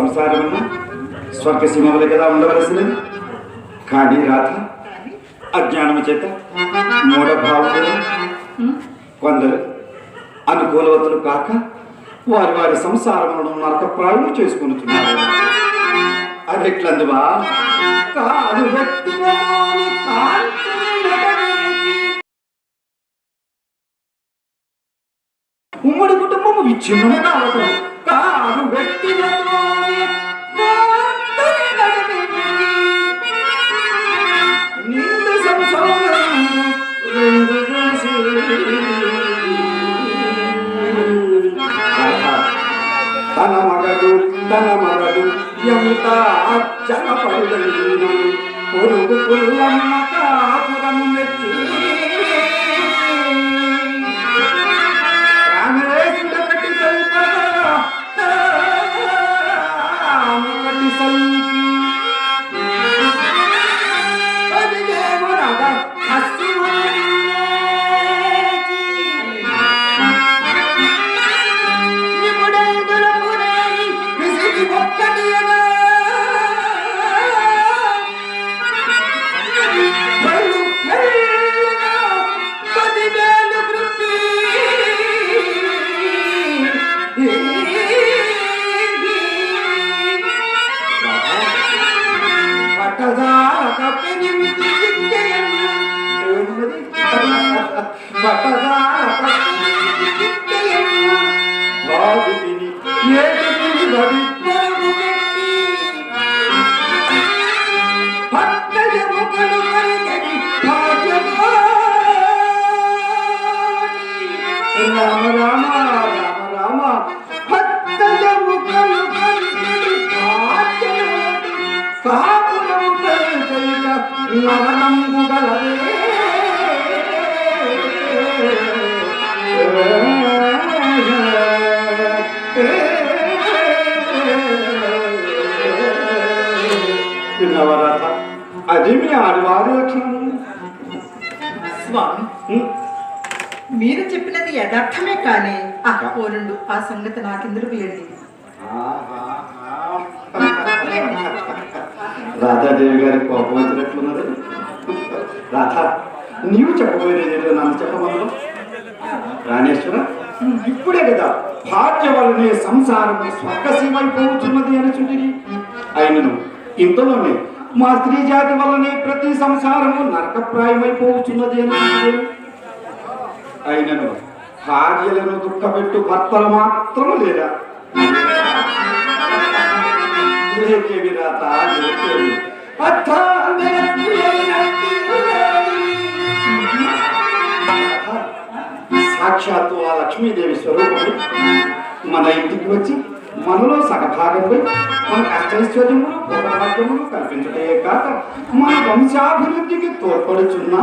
సంసారమన్న స్వర్గసీమములు కదా ఉండవలసినది కానీ రాధ అజ్ఞానము చేత మూఢభావములు కొందరు అనుకూలవతులు కాక వారి వారి సంసారములను నరకప్రాయం చేసుకుంటున్నారు అదిట్లందువా కాదు ఉమ్మడి కుటుంబము విచ్ఛిన్నము కావటం. Yang tak jangan pada dengan orang berpulang. కాపురము. విన్నవరాత అది మీ ఆడవారి లక్షణం స్వామి? మీరు చెప్పినది యథార్థమే కానీ ఆ పోరుండు ఆ సంగతి నాకెందుకు వేయండి రాధాదేవి గారి కోపం వచ్చినట్లున్నది? రాధ నీవు చెప్పబోయేది ఏదో నన్ను చెప్పమన్నా రాణేశ్వర ఇప్పుడే కదా భాగ్య వలనే సంసారం స్వర్గసీమైపోతున్నది అని చుంటిరి అయినను ఇంతలోనే మా స్త్రీ జాతి వల్లనే ప్రతి సంసారము నరకప్రాయమైపోతున్నది అని చుంటిరి అయినను భార్యలను దుఃఖపెట్టు భర్తలు మాత్రము లేదా సాక్షాత్తు ఆ లక్ష్మీదేవి స్వరూపం మన ఇంటికి వచ్చి మనలో సగభాగంపై మన కష్టైశ్వర్యము భోగభాగ్యములు కల్పించటే కాక మన వంశాభివృద్ధికి తోడ్పడుచున్నా.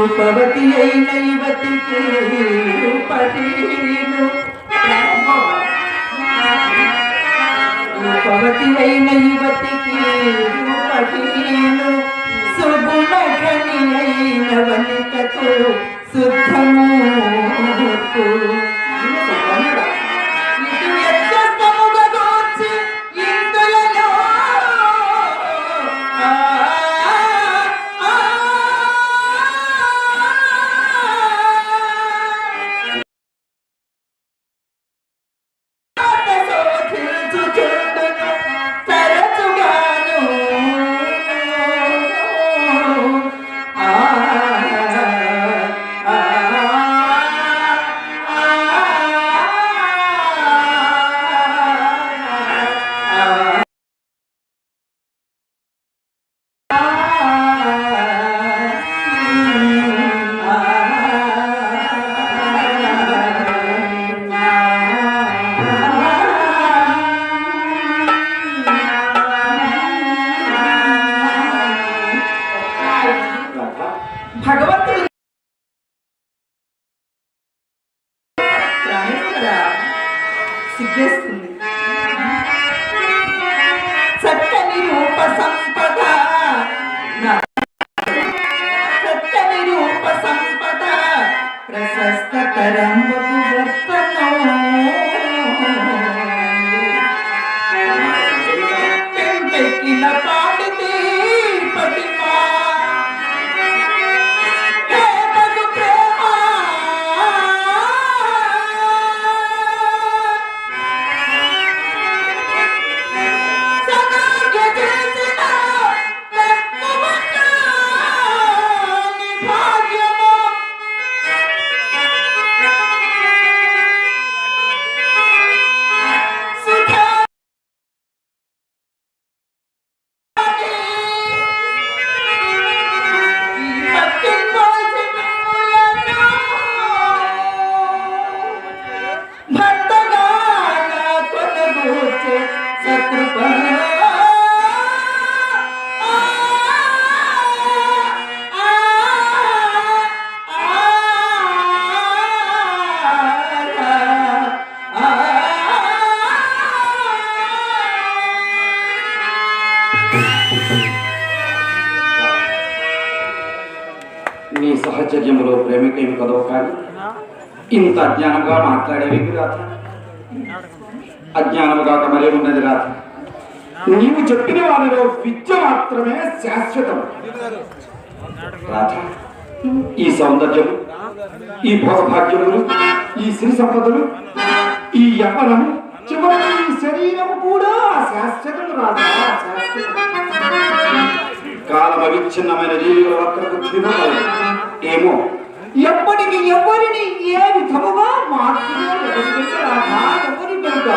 रूपवती नैवती रूपती ఇంత అజ్ఞానంగా మాట్లాడేవి రాధ అజ్ఞానముగా కమలే ఉన్నది రాధ నీవు చెప్పిన వారిలో విద్య మాత్రమే శాశ్వతం. రాధ ఈ సౌందర్యము ఈ భోగభాగ్యములు ఈ సిరి సంపదలు ఈ యవ్వనము చివరి ఈ శరీరము కూడా శాశ్వతం రాధా కాలం అవిచ్ఛిన్నమైన జీవిలో ఒక్కరికి ఏమో? ఎప్పటికి ఎవరిని ఏ విధముగా మార్చుకో ఎవరి వెనుక